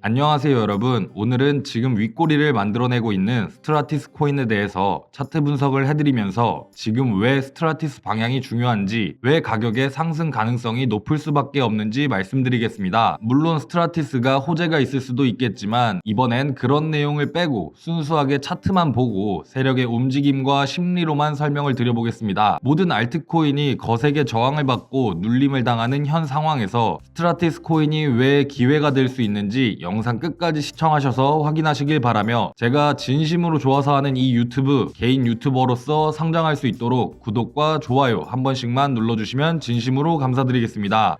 안녕하세요 여러분. 오늘은 지금 윗꼬리를 만들어내고 있는 스트라티스 코인에 대해서 차트 분석을 해드리면서 지금 왜 스트라티스 방향이 중요한지 왜 가격의 상승 가능성이 높을 수밖에 없는지 말씀드리겠습니다. 물론 스트라티스가 호재가 있을 수도 있겠지만 이번엔 그런 내용을 빼고 순수하게 차트만 보고 세력의 움직임과 심리로만 설명을 드려보겠습니다. 모든 알트코인이 거세게 저항을 받고 눌림을 당하는 현 상황에서 스트라티스 코인이 왜 기회가 될 수 있는지 영상 끝까지 시청하셔서 확인하시길 바라며 제가 진심으로 좋아서 하는 이 유튜브 개인 유튜버로서 성장할 수 있도록 구독과 좋아요 한 번씩만 눌러주시면 진심으로 감사드리겠습니다.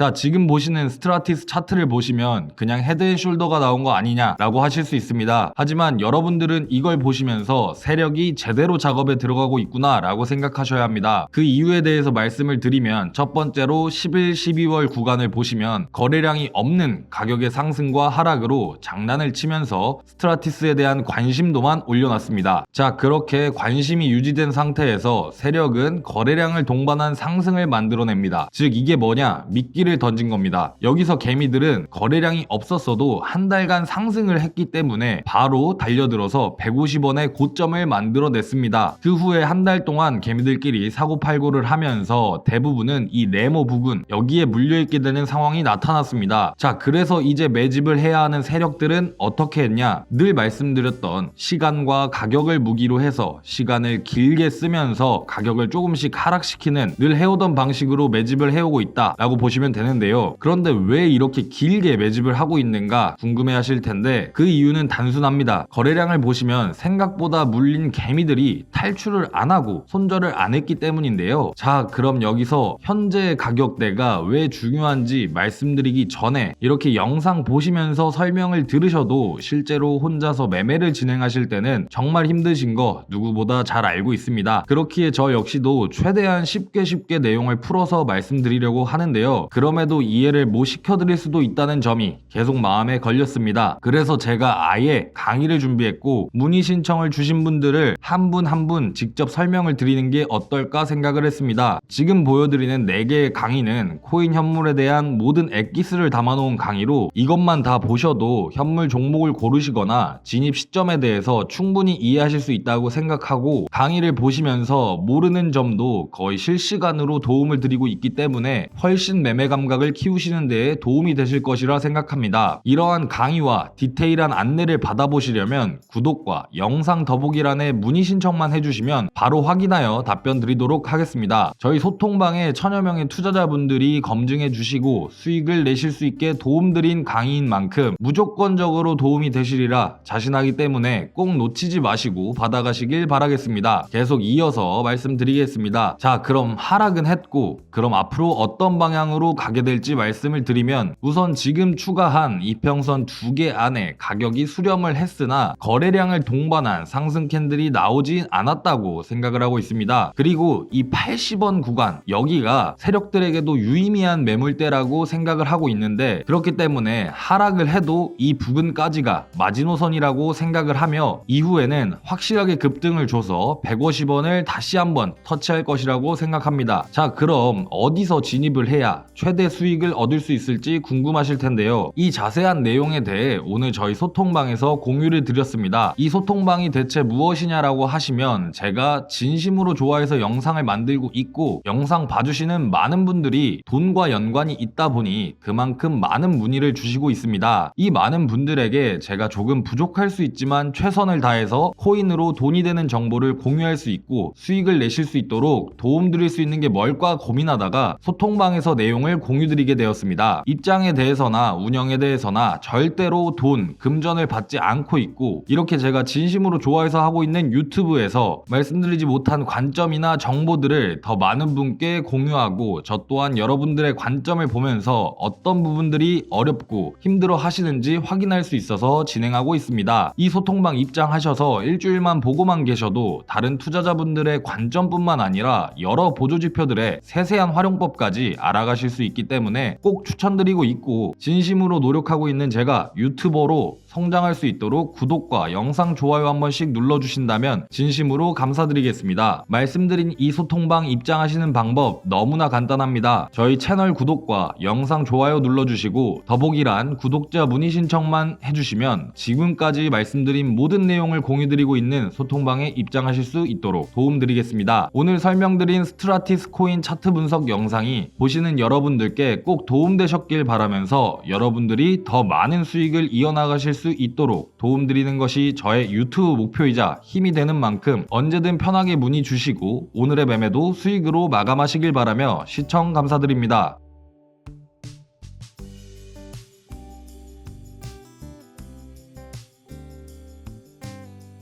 자, 지금 보시는 스트라티스 차트를 보시면 그냥 헤드앤숄더가 나온 거 아니냐라고 하실 수 있습니다. 하지만 여러분들은 이걸 보시면서 세력이 제대로 작업에 들어가고 있구나라고 생각하셔야 합니다. 그 이유에 대해서 말씀을 드리면 첫 번째로 11, 12월 구간을 보시면 거래량이 없는 가격의 상승과 하락으로 장난을 치면서 스트라티스에 대한 관심도만 올려놨습니다. 자, 그렇게 관심이 유지된 상태에서 세력은 거래량을 동반한 상승을 만들어냅니다. 즉 이게 뭐냐? 미끼를 던진 겁니다. 여기서 개미들은 거래량이 없었어도 한 달간 상승을 했기 때문에 바로 달려들어서 150원의 고점을 만들어냈습니다. 그 후에 한 달 동안 개미들끼리 사고팔고를 하면서 대부분은 이 네모 부근 여기에 물려있게 되는 상황이 나타났습니다. 자 그래서 이제 매집을 해야 하는 세력들은 어떻게 했냐 늘 말씀드렸던 시간과 가격을 무기로 해서 시간을 길게 쓰면서 가격을 조금씩 하락시키는 늘 해오던 방식으로 매집을 해오고 있다 라고 보시면 되는데요. 그런데 왜 이렇게 길게 매집을 하고 있는가 궁금해 하실 텐데 그 이유는 단순합니다. 거래량을 보시면 생각보다 물린 개미들이 탈출을 안 하고 손절을 안 했기 때문인데요. 자, 그럼 여기서 현재 가격대가 왜 중요한지 말씀드리기 전에 이렇게 영상 보시면서 설명을 들으셔도 실제로 혼자서 매매를 진행하실 때는 정말 힘드신 거 누구보다 잘 알고 있습니다. 그렇기에 저 역시도 최대한 쉽게 쉽게 내용을 풀어서 말씀드리려고 하는데요. 그 럼에도 이해를 못 시켜드릴 수도 있다는 점이 계속 마음에 걸렸습니다. 그래서 제가 아예 강의를 준비했고 문의 신청을 주신 분들을 한 분 한분 직접 설명을 드리는 게 어떨까 생각을 했습니다. 지금 보여드리는 4개의 강의는 코인 현물에 대한 모든 엑기스를 담아놓은 강의로 이것만 다 보셔도 현물 종목을 고르시거나 진입 시점에 대해서 충분히 이해하실 수 있다고 생각하고 강의를 보시면서 모르는 점도 거의 실시간으로 도움을 드리고 있기 때문에 훨씬 매매 감각을 키우시는 데에 도움이 되실 것이라 생각합니다. 이러한 강의와 디테일한 안내를 받아보시려면 구독과 영상 더보기란에 문의 신청만 해주시면 바로 확인하여 답변 드리도록 하겠습니다. 저희 소통방에 천여 명의 투자자분들이 검증해 주시고 수익을 내실 수 있게 도움드린 강의인 만큼 무조건적으로 도움이 되시리라 자신하기 때문에 꼭 놓치지 마시고 받아가시길 바라겠습니다. 계속 이어서 말씀드리겠습니다. 자, 그럼 하락은 했고, 그럼 앞으로 어떤 방향으로 가게 될지 말씀을 드리면 우선 지금 추가한 이평선 두 개 안에 가격이 수렴을 했으나 거래량을 동반한 상승 캔들이 나오진 않았다고 생각을 하고 있습니다. 그리고 이 80원 구간 여기가 세력들에게도 유의미한 매물대라고 생각을 하고 있는데 그렇기 때문에 하락을 해도 이 부근까지가 마지노선이라고 생각을 하며 이후에는 확실하게 급등을 줘서 150원을 다시 한번 터치할 것이라고 생각합니다. 자 그럼 어디서 진입을 해야 최대 수익을 얻을 수 있을지 궁금하실 텐데요. 이 자세한 내용에 대해 오늘 저희 소통방에서 공유를 드렸습니다. 이 소통방이 대체 무엇이냐라고 하시면 제가 진심으로 좋아해서 영상을 만들고 있고 영상 봐주시는 많은 분들이 돈과 연관이 있다 보니 그만큼 많은 문의를 주시고 있습니다. 이 많은 분들에게 제가 조금 부족할 수 있지만 최선을 다해서 코인으로 돈이 되는 정보를 공유할 수 있고 수익을 내실 수 있도록 도움드릴 수 있는 게 뭘까 고민하다가 소통방에서 내용을 공유드리게 되었습니다. 입장에 대해서나 운영에 대해서나 절대로 돈, 금전을 받지 않고 있고 이렇게 제가 진심으로 좋아해서 하고 있는 유튜브에서 말씀드리지 못한 관점이나 정보들을 더 많은 분께 공유하고 저 또한 여러분들의 관점을 보면서 어떤 부분들이 어렵고 힘들어 하시는지 확인할 수 있어서 진행하고 있습니다. 이 소통방 입장하셔서 일주일만 보고만 계셔도 다른 투자자분들의 관점뿐만 아니라 여러 보조지표들의 세세한 활용법까지 알아가실 수 있기 때문에 꼭 추천드리고 있고 진심으로 노력하고 있는 제가 유튜버로 성장할 수 있도록 구독과 영상 좋아요 한 번씩 눌러주신다면 진심으로 감사드리겠습니다. 말씀드린 이 소통방 입장하시는 방법 너무나 간단합니다. 저희 채널 구독과 영상 좋아요 눌러주시고 더보기란 구독자 문의 신청만 해주시면 지금까지 말씀드린 모든 내용을 공유드리고 있는 소통방에 입장하실 수 있도록 도움드리겠습니다. 오늘 설명드린 스트라티스 코인 차트 분석 영상이 보시는 여러분들께 꼭 도움되셨길 바라면서 여러분들이 더 많은 수익을 이어나가실 수 있도록 도움드리는 것이 저의 유튜브 목표이자 힘이 되는 만큼 언제든 편하게 문의 주시고 오늘의 매매도 수익으로 마감하시길 바라며 시청 감사드립니다.